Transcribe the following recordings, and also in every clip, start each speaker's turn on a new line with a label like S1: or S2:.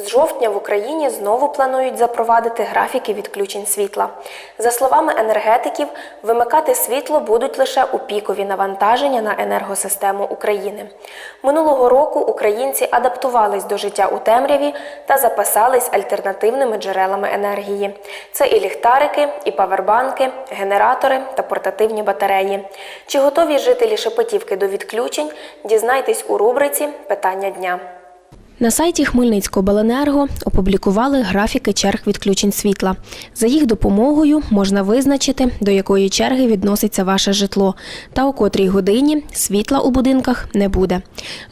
S1: З жовтня в Україні знову планують запровадити графіки відключень світла. За словами енергетиків, вимикати світло будуть лише у пікові навантаження на енергосистему України. Минулого року українці адаптувались до життя у темряві та запасались альтернативними джерелами енергії. Це і ліхтарики, і павербанки, генератори та портативні батареї. Чи готові жителі Шепетівки до відключень? Дізнайтесь у рубриці Питання дня. На сайті Хмельницького опублікували графіки черг відключень світла. За їх допомогою можна визначити, до якої черги відноситься ваше житло, та у котрій годині світла у будинках не буде.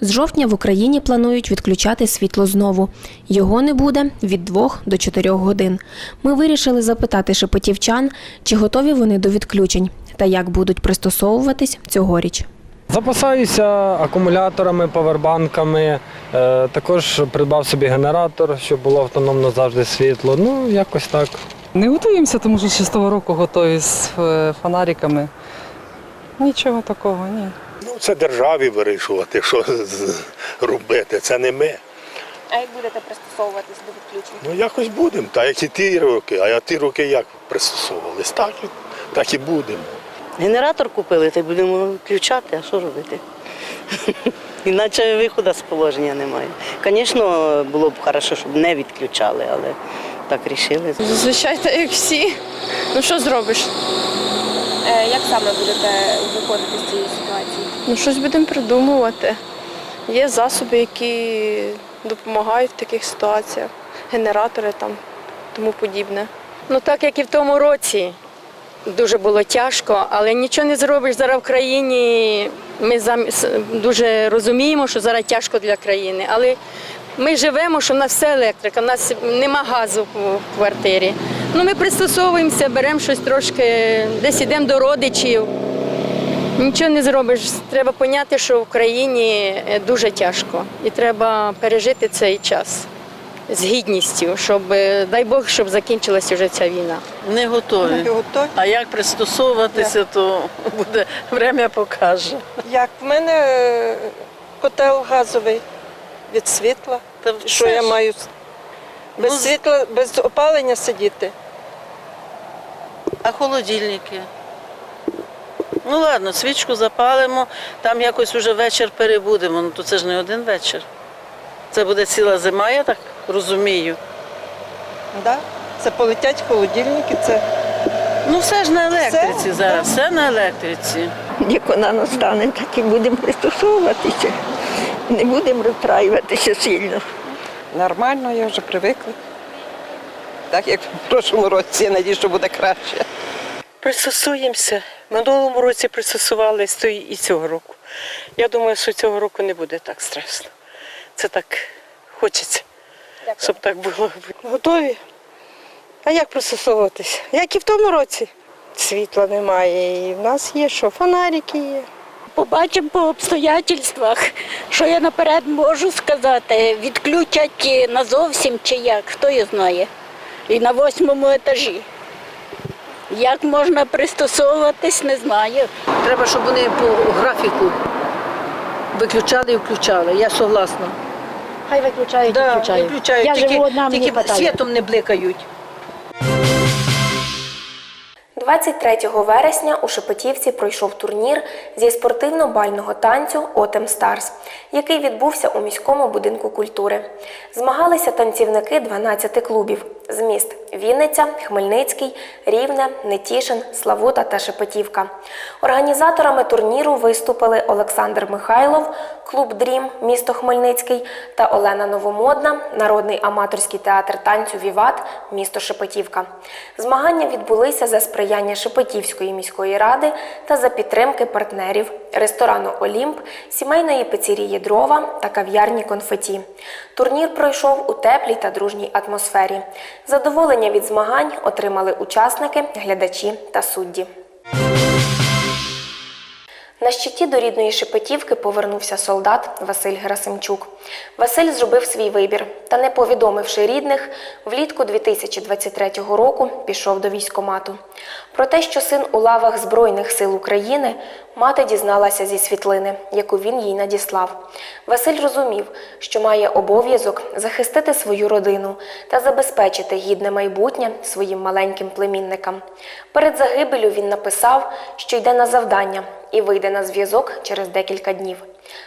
S1: З жовтня в Україні планують відключати світло знову. Його не буде від 2 до 4 годин. Ми вирішили запитати шепетівчан, чи готові вони до відключень та як будуть пристосовуватись цьогоріч.
S2: Запасаюся акумуляторами, павербанками. Е, також придбав собі генератор, щоб було автономно завжди світло. Ну, якось так.
S3: Не готуємося, тому що з того року готові з е, фонариками. Нічого такого, ні.
S4: Ну, це державі вирішувати, що робити. Це не ми.
S1: А як будете пристосовуватись до відключень?
S4: Ну якось будемо. Так як і ті роки, а ті роки як пристосовувались, так, і- так і будемо.
S5: Генератор купили, та й будемо включати, а що робити? Іначе виходу з положення немає. Звісно, було б добре, щоб не відключали, але так вирішили.
S6: Зазвичай так, як всі. Ну що зробиш?
S1: Е, Як саме будете виходити з цієї ситуації?
S6: Ну щось будемо придумувати. Є засоби, які допомагають в таких ситуаціях. Генератори там, тому подібне.
S7: Ну так як і в тому році дуже було тяжко, але нічого не зробиш зараз в країні. Ми дуже розуміємо, що зараз тяжко для країни. Але ми живемо, що в нас все електрика, в нас нема газу в квартирі. Ну ми пристосовуємося, беремо щось трошки, десь йдемо до родичів. Нічого не зробиш. Треба поняти, що в країні дуже тяжко, і треба пережити цей час з гідністю, щоб е, дай Бог, щоб закінчилася вже ця війна.
S5: Не готові. А як пристосовуватися, то буде время покаже.
S8: Як в мене е, котел газовий від світла.
S5: Та
S8: Що
S5: все
S8: я
S5: ж.
S8: маю без
S5: Ну,
S8: світла, без опалення сидіти?
S5: А холодильники? Ну ладно, свічку запалимо, там якось уже вечір перебудемо. Ну то це ж не один вечір. Це буде ціла зима, я так розумію.
S8: Да? Це полетять холодильники, це
S5: Ну все ж на електриці
S8: Все,
S5: зараз, все на електриці.
S9: Як вона настане, так і будемо пристосовуватися. Не будемо розстраюватися сильно.
S3: Нормально, я вже привикла. Так як в прошлому році, я надію, що буде краще.
S10: Пристосуємося. Минулому році пристосувалися, то і цього року. Я думаю, що цього року не буде так страшно. Це так хочеться, щоб так було.
S8: готові. А як пристосовуватися? Як і в тому році. Світла немає. І в нас є що? Фонарики є.
S11: Побачимо по обстоятельствах, що я наперед можу сказати, відключать назовсім чи як, хто його знає. І на восьмому етажі. Як можна пристосовуватись, не знаю.
S7: Треба, щоб вони по графіку виключали і включали. Я согласна.
S11: Хай виключають,
S7: Да,
S11: виключають.
S7: виключають.
S11: Я
S7: Тільки-
S11: живу одна, мені
S7: тільки
S11: хватає.
S7: світом не бликають.
S1: 23 вересня у Шепетівці пройшов турнір зі спортивно-бального танцю Отем Старс, який відбувся у міському будинку культури. Змагалися танцівники 12 клубів з міст Вінниця, Хмельницький, Рівне, Нетішин, Славута та Шепетівка. Організаторами турніру виступили Олександр Михайлов, клуб Дрім, місто Хмельницький та Олена Новомодна, народний аматорський театр танцю Віват, місто Шепетівка. Змагання відбулися за сприяння Шепетівської міської ради та за підтримки партнерів ресторану Олімп, сімейної пицерії Дрова та кав'ярні Конфеті. Турнір пройшов у теплій та дружній атмосфері. Задоволення від змагань отримали учасники, глядачі та судді. На щиті до рідної Шепетівки повернувся солдат Василь Герасимчук. Василь зробив свій вибір та, не повідомивши рідних, влітку 2023 року пішов до військомату. Про те, що син у лавах Збройних сил України, мати дізналася зі світлини, яку він їй надіслав. Василь розумів, що має обов'язок захистити свою родину та забезпечити гідне майбутнє своїм маленьким племінникам. Перед загибелю він написав, що йде на завдання і вийде на зв'язок через декілька днів.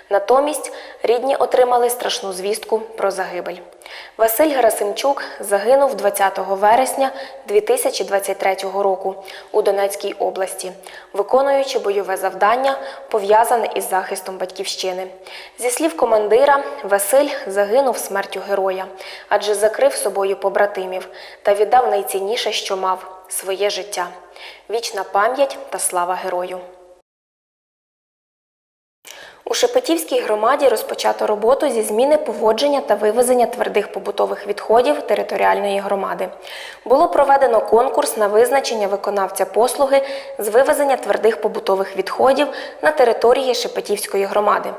S1: Натомість рідні отримали страшну звістку про загибель. Василь Герасимчук загинув 20 вересня 2023 року у Донецькій області, виконуючи бойове завдання, пов'язане із захистом батьківщини. Зі слів командира, Василь загинув смертю героя, адже закрив собою побратимів та віддав найцінніше, що мав своє життя. Вічна пам'ять та слава герою. У Шепетівській громаді розпочато роботу зі зміни поводження та вивезення твердих побутових відходів територіальної громади. Було проведено конкурс на визначення виконавця послуги з вивезення твердих побутових відходів на території Шепетівської громади.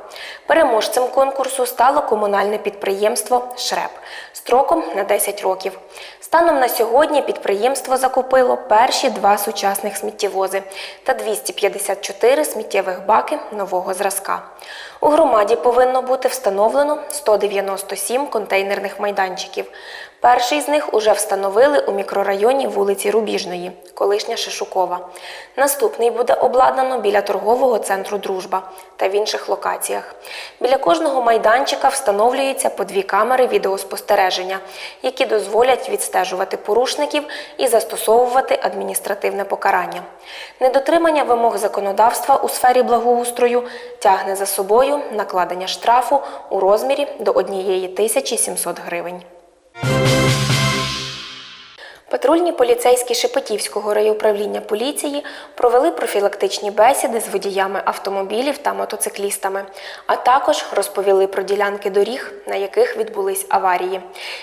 S1: Переможцем конкурсу стало комунальне підприємство Шреп строком на 10 років. Станом на сьогодні підприємство закупило перші два сучасних сміттєвози та 254 сміттєвих баки нового зразка. У громаді повинно бути встановлено 197 контейнерних майданчиків. Перший з них уже встановили у мікрорайоні вулиці Рубіжної, колишня Шишукова. Наступний буде обладнано біля торгового центру Дружба та в інших локаціях. Біля кожного майданчика встановлюються по дві камери відеоспостереження, які дозволять відстежувати порушників і застосовувати адміністративне покарання. Недотримання вимог законодавства у сфері благоустрою тягне за собою накладення штрафу у розмірі до 1700 гривень. Патрульні поліцейські Шепетівського райуправління поліції провели профілактичні бесіди з водіями автомобілів та мотоциклістами, а також розповіли про ділянки доріг, на яких відбулись аварії,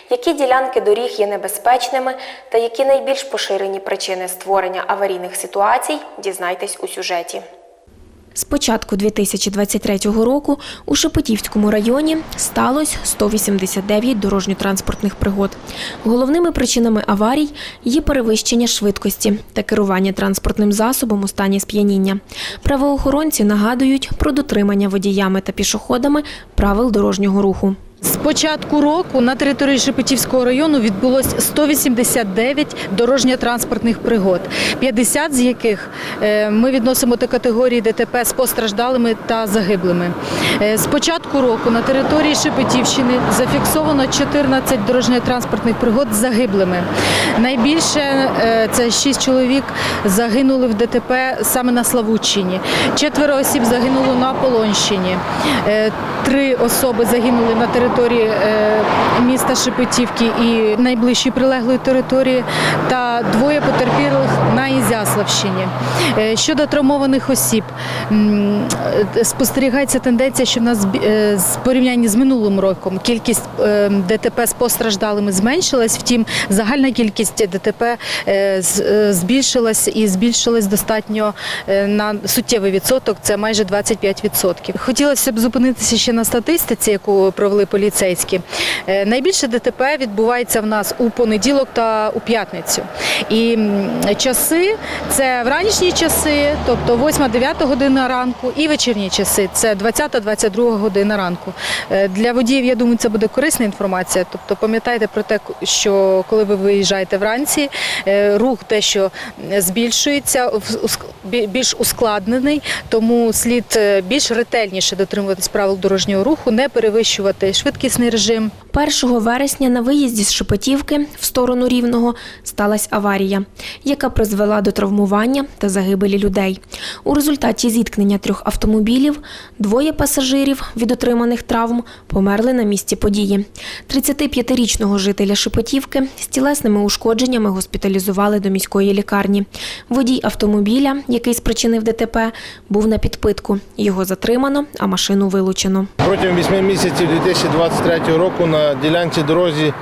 S1: які ділянки доріг є небезпечними та які найбільш поширені причини створення аварійних ситуацій, дізнайтесь у сюжеті. З початку 2023 року у Шепетівському районі сталося 189 дорожньо-транспортних пригод. Головними причинами аварій є перевищення швидкості та керування транспортним засобом у стані сп'яніння. Правоохоронці нагадують про дотримання водіями та пішоходами правил дорожнього руху.
S12: З початку року на території Шепетівського району відбулось 189 дорожньо-транспортних пригод, 50 з яких е, ми відносимо до категорії ДТП з постраждалими та загиблими. Е, З початку року на території Шепетівщини зафіксовано 14 дорожньо-транспортних пригод з загиблими. Найбільше е, це 6 чоловік загинули в ДТП саме на Славутчині. Четверо осіб загинуло на Полонщині. Три особи загинули на території е, міста Шепетівки і найближчої прилеглої території, та двоє потерпілих на Ізяславщині. Е, Щодо травмованих осіб, е, спостерігається тенденція, що в нас з порівнянні з минулим роком кількість ДТП з постраждалими зменшилась, втім, загальна кількість ДТП збільшилась і збільшилась достатньо на суттєвий відсоток, це майже 25%. Хотілося б зупинитися ще на статистиці, яку провели поліцейські. Е, Найбільше ДТП відбувається в нас у понеділок та у п'ятницю. І часи це вранішні часи, тобто 8-9 година ранку, і вечірні часи це 20-22 година ранку. Е, Для водіїв, я думаю, це буде корисна інформація. Тобто пам'ятайте про те, що коли ви виїжджаєте вранці, е, рух дещо збільшується, більш ускладнений, тому слід більш ретельніше дотримуватись правил дорожнього руху, не перевищувати швидкісний режим.
S1: 1 вересня на виїзді з Шепетівки в сторону Рівного сталася аварія, яка призвела до травмування та загибелі людей. У результаті зіткнення трьох автомобілів двоє пасажирів від отриманих травм померли на місці події. 35-річного жителя Шепетівки з тілесними ушкодженнями госпіталізували до міської лікарні. Водій автомобіля, який спричинив ДТП, був на підпитку. Його затримано, а машину вилучено.
S13: Протягом 8 місяців 2023 року на ділянці дорозі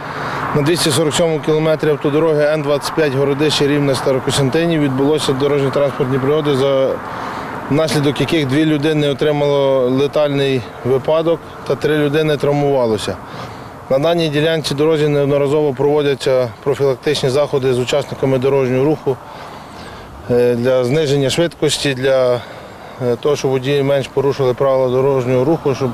S13: на 247 кілометрі автодороги Н-25 Городище Рівне Старокостянтинів відбулося дорожньо-транспортні пригоди за внаслідок яких дві людини отримало летальний випадок та три людини травмувалося. На даній ділянці дорозі неодноразово проводяться профілактичні заходи з учасниками дорожнього руху е, для зниження швидкості, для е, того, щоб водії менш порушили правила дорожнього руху, щоб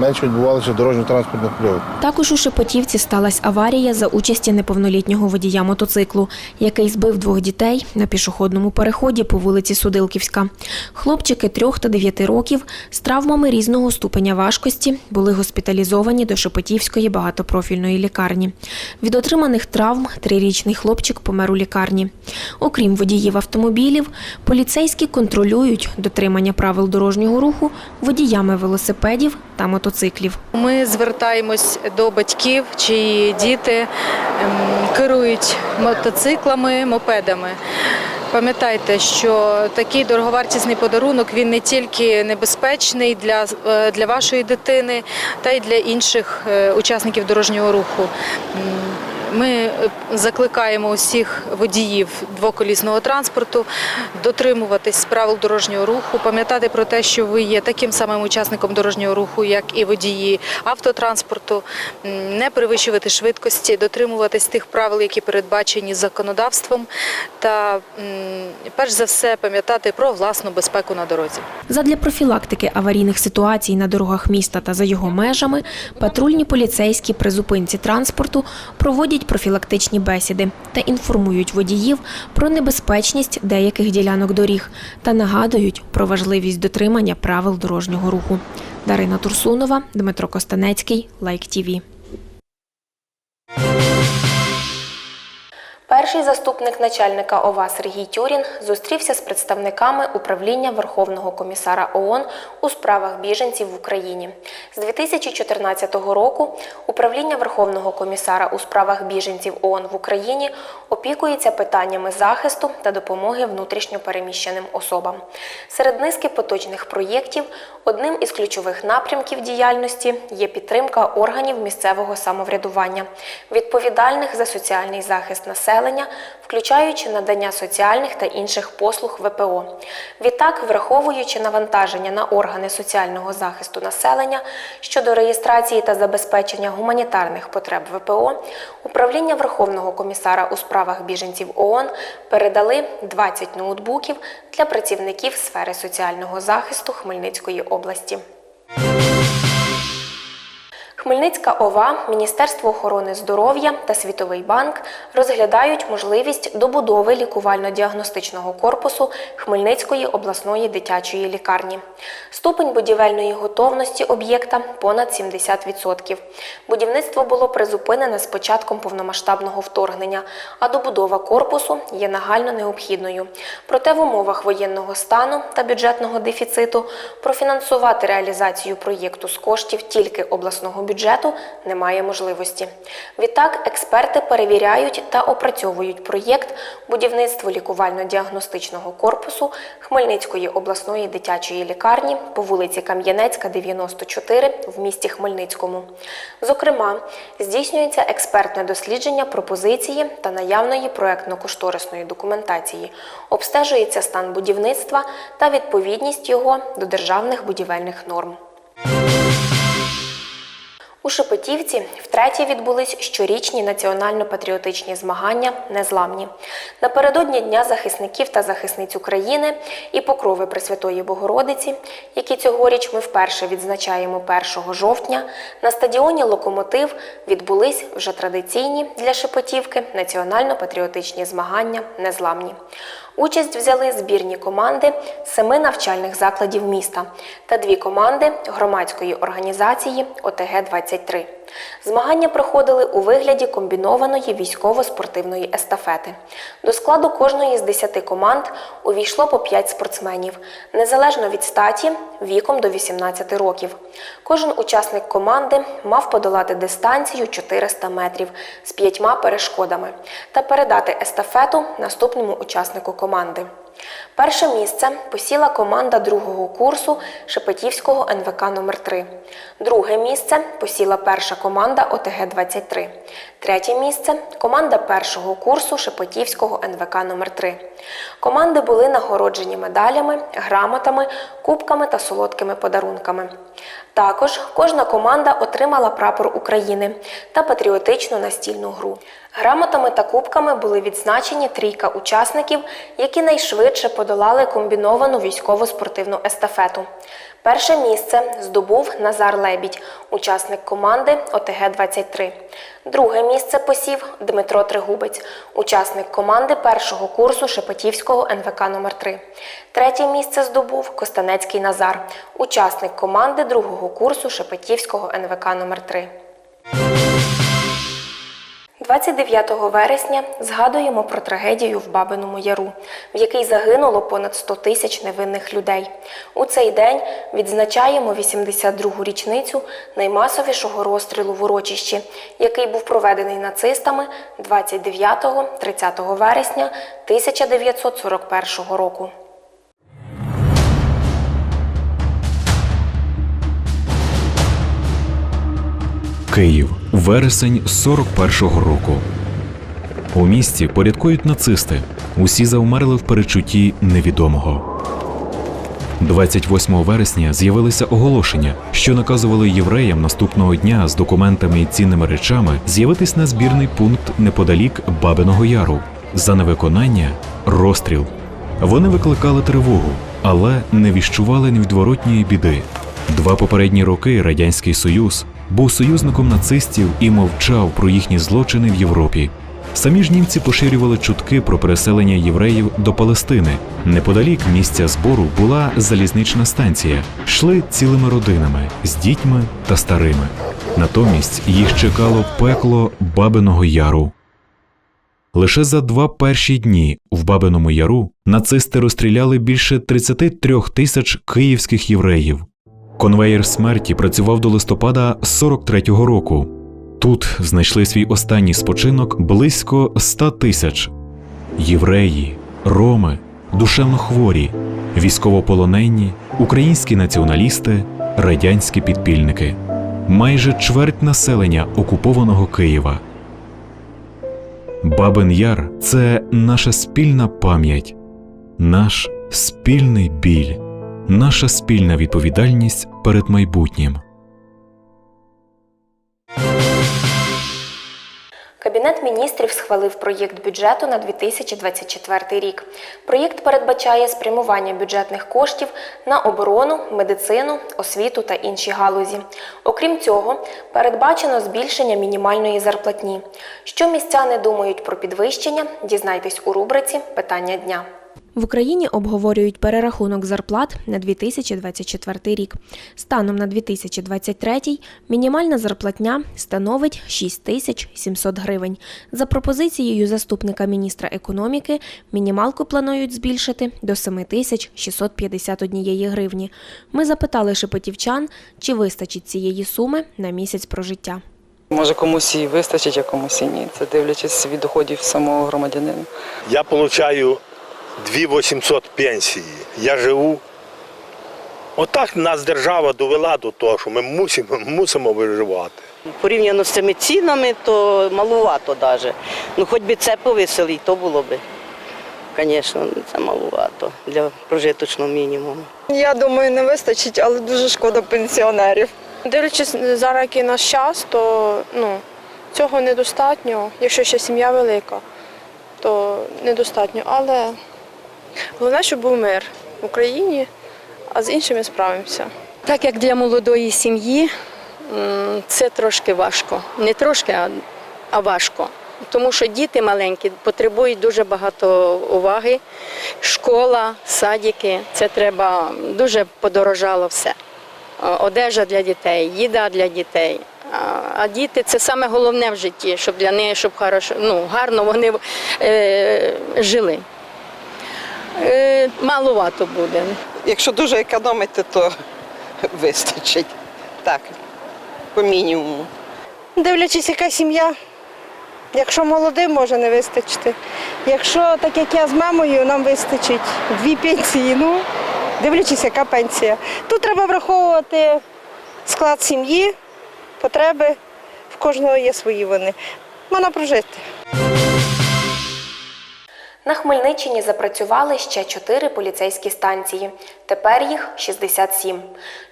S13: менше відбувалося дорожньо-транспортних пригод.
S1: Також у Шепетівці сталася аварія за участі неповнолітнього водія мотоциклу, який збив двох дітей на пішохідному переході по вулиці Судилківська. Хлопчики трьох та дев'яти років з травмами різного ступеня важкості були госпіталізовані до Шепетівської багатопрофільної лікарні. Від отриманих травм трирічний хлопчик помер у лікарні. Окрім водіїв автомобілів, поліцейські контролюють дотримання правил дорожнього руху водіями велосипедів та мотоциклів.
S12: Ми звертаємось до батьків, чиї діти ем, керують мотоциклами, мопедами. Пам'ятайте, що такий дороговартісний подарунок він не тільки небезпечний для, е, для вашої дитини, та й для інших е, учасників дорожнього руху. Ми е, закликаємо усіх водіїв двоколісного транспорту дотримуватись правил дорожнього руху, пам'ятати про те, що ви є таким самим учасником дорожнього руху, як і водії автотранспорту, не перевищувати швидкості, дотримуватись тих правил, які передбачені законодавством, та перш за все пам'ятати про власну безпеку на дорозі.
S1: Задля профілактики аварійних ситуацій на дорогах міста та за його межами патрульні поліцейські при зупинці транспорту проводять профілактичні бесіди та інформують водіїв про небезпечність деяких ділянок доріг та нагадують про важливість дотримання правил дорожнього руху. Дарина Турсунова, Дмитро Костанецький, Лайк ТІВІ. Перший заступник начальника ОВА Сергій Тюрін зустрівся з представниками управління Верховного комісара ООН у справах біженців в Україні. З 2014 року управління Верховного комісара у справах біженців ООН в Україні опікується питаннями захисту та допомоги внутрішньо переміщеним особам. Серед низки поточних проєктів одним із ключових напрямків діяльності є підтримка органів місцевого самоврядування, відповідальних за соціальний захист населення, включаючи надання соціальних та інших послуг ВПО. Відтак, враховуючи навантаження на органи соціального захисту населення щодо реєстрації та забезпечення гуманітарних потреб ВПО, управління Верховного комісара у справах біженців ООН передали 20 ноутбуків для працівників сфери соціального захисту Хмельницької області. Хмельницька ОВА, Міністерство охорони здоров'я та Світовий банк розглядають можливість добудови лікувально-діагностичного корпусу Хмельницької обласної дитячої лікарні. Ступень будівельної готовності об'єкта понад 70%. Будівництво було призупинене з початком повномасштабного вторгнення, а добудова корпусу є нагально необхідною. Проте в умовах воєнного стану та бюджетного дефіциту профінансувати реалізацію проєкту з коштів тільки обласного бюджету немає можливості. Відтак, експерти перевіряють та опрацьовують проєкт будівництво лікувально-діагностичного корпусу Хмельницької обласної дитячої лікарні по вулиці Кам'янецька, 94 в місті Хмельницькому. Зокрема, здійснюється експертне дослідження пропозиції та наявної проектно-кошторисної документації, обстежується стан будівництва та відповідність його до державних будівельних норм. У Шепетівці втретє відбулись щорічні національно-патріотичні змагання Незламні. Напередодні Дня захисників та захисниць України і покрови Пресвятої Богородиці, які цьогоріч ми вперше відзначаємо 1 жовтня, на стадіоні Локомотив відбулись вже традиційні для Шепетівки національно-патріотичні змагання Незламні. Участь взяли збірні команди семи навчальних закладів міста та дві команди громадської організації ОТГ-23. Змагання проходили у вигляді комбінованої військово-спортивної естафети. До складу кожної з 10 команд увійшло по 5 спортсменів, незалежно від статі, віком до 18 років. Кожен учасник команди мав подолати дистанцію 400 метрів з п'ятьма перешкодами та передати естафету наступному учаснику команди. Перше місце посіла команда другого курсу Шепетівського НВК номер 3 Друге місце посіла перша команда ОТГ-23. Третє місце команда першого курсу Шепетівського НВК номер 3 Команди були нагороджені медалями, грамотами, кубками та солодкими подарунками. Також кожна команда отримала прапор України та патріотичну настільну гру. Грамотами та кубками були відзначені трійка учасників, які найшвидше подолали комбіновану військово-спортивну естафету. Перше місце здобув Назар Лебідь, учасник команди ОТГ-23. Друге місце посів Дмитро Тригубець, учасник команди першого курсу Шепетівського НВК номер 3 Третє місце здобув Костанецький Назар, учасник команди другого курсу Шепетівського НВК номер 3 29 вересня згадуємо про трагедію в Бабиному Яру, в якій загинуло понад 100 тисяч невинних людей. У цей день відзначаємо 82-гу річницю наймасовішого розстрілу в урочищі, який був проведений нацистами 29-30 вересня 1941 року.
S14: Київ, вересень 41-го року. У місті порядкують нацисти. Усі завмерли в перечутті невідомого. 28 вересня з'явилися оголошення, що наказували євреям наступного дня з документами і цінними речами з'явитись на збірний пункт неподалік Бабиного Яру. За невиконання розстріл. Вони викликали тривогу, але не віщували невідворотньої біди. Два попередні роки Радянський Союз був союзником нацистів і мовчав про їхні злочини в Європі. Самі ж німці поширювали чутки про переселення євреїв до Палестини. Неподалік місця збору була залізнична станція. Йшли цілими родинами з дітьми та старими. Натомість їх чекало пекло Бабиного Яру. Лише за два перші дні в Бабиному Яру нацисти розстріляли більше 33 тисяч київських євреїв. Конвеєр смерті працював до листопада 43-го року. Тут знайшли свій останній спочинок близько 100 тисяч євреї, роми, душевно хворі, військовополонені, українські націоналісти, радянські підпільники, майже чверть населення окупованого Києва. Бабин Яр це наша спільна пам'ять, наш спільний біль, наша спільна відповідальність перед майбутнім.
S1: Кабінет міністрів схвалив проєкт бюджету на 2024 рік. Проєкт передбачає спрямування бюджетних коштів на оборону, медицину, освіту та інші галузі. Окрім цього, передбачено збільшення мінімальної зарплатні. Що містяни думають про підвищення, дізнайтесь у рубриці Питання дня. В Україні обговорюють перерахунок зарплат на 2024 рік. Станом на 2023 мінімальна зарплатня становить 6 тисяч 700 гривень. За пропозицією заступника міністра економіки, мінімалку планують збільшити до 7 тисяч 651 гривні. Ми запитали шепетівчан, чи вистачить цієї суми на місяць прожиття.
S3: Може комусь і вистачить, а комусь і ні. Це дивлячись від доходів самого громадянина.
S4: Я отримую 2800 пенсії. Я живу. Отак нас держава довела до того, що ми мусимо, мусимо виживати.
S15: Порівняно з цими цінами, то малувато навіть. Ну хоч би це повисили, і то було би. Звісно, це малувато для прожиточного мінімуму.
S6: Я думаю, не вистачить, але дуже шкода пенсіонерів. Дивлячись зараз, який наш час, то ну, цього недостатньо. Якщо ще сім'я велика, то недостатньо. Але головне, щоб був мир в Україні, а з іншими справимося.
S7: Так як для молодої сім'ї це трошки важко. Не трошки, а, важко. Тому що діти маленькі потребують дуже багато уваги. Школа, садики, це треба дуже подорожало все. Одежа для дітей, їда для дітей. А- діти це саме головне в житті, щоб для них, щоб хорошо, ну, гарно вони е, жили. Е, маловато буде.
S8: Якщо дуже економити, то вистачить. Так, по мінімуму. Дивлячись, яка сім'я. Якщо молодим, може не вистачити. Якщо так як я з мамою, нам вистачить дві пенсії. Ну, дивлячись, яка пенсія. Тут треба враховувати склад сім'ї, потреби. В кожного є свої вони. Можна прожити.
S1: На Хмельниччині запрацювали ще чотири поліцейські станції. Тепер їх 67.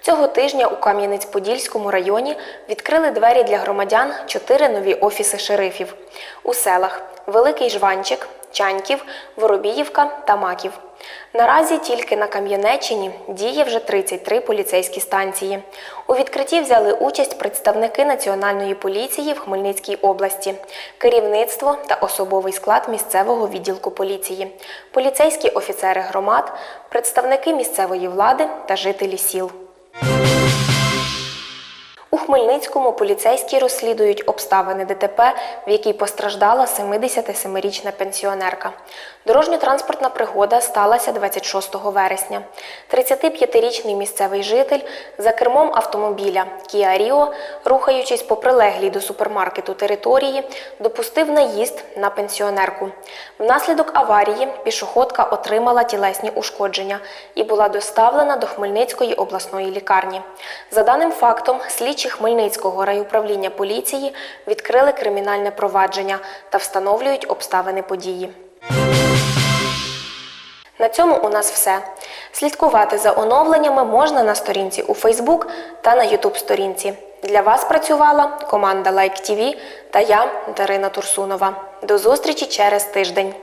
S1: Цього тижня у Кам'янець-Подільському районі відкрили двері для громадян чотири нові офіси шерифів у селах Великий Жванчик, Чаньків, Воробіївка та Маків. Наразі тільки на Кам'янеччині діє вже 33 поліцейські станції. У відкритті взяли участь представники Національної поліції в Хмельницькій області, керівництво та особовий склад місцевого відділку поліції, поліцейські офіцери громад, представники місцевої влади та жителі сіл. Хмельницькому поліцейські розслідують обставини ДТП, в якій постраждала 77-річна пенсіонерка. Дорожньо-транспортна пригода сталася 26 вересня. 35-річний місцевий житель за кермом автомобіля Kia Rio, рухаючись по прилеглій до супермаркету території, допустив наїзд на пенсіонерку. Внаслідок аварії пішоходка отримала тілесні ушкодження і була доставлена до Хмельницької обласної лікарні. За даним фактом, слідчі Хмельницького райуправління поліції відкрили кримінальне провадження та встановлюють обставини події. На цьому у нас все. Слідкувати за оновленнями можна на сторінці у Facebook та на YouTube сторінці. Для вас працювала команда Like TV та я, Дарина Турсунова. До зустрічі через тиждень.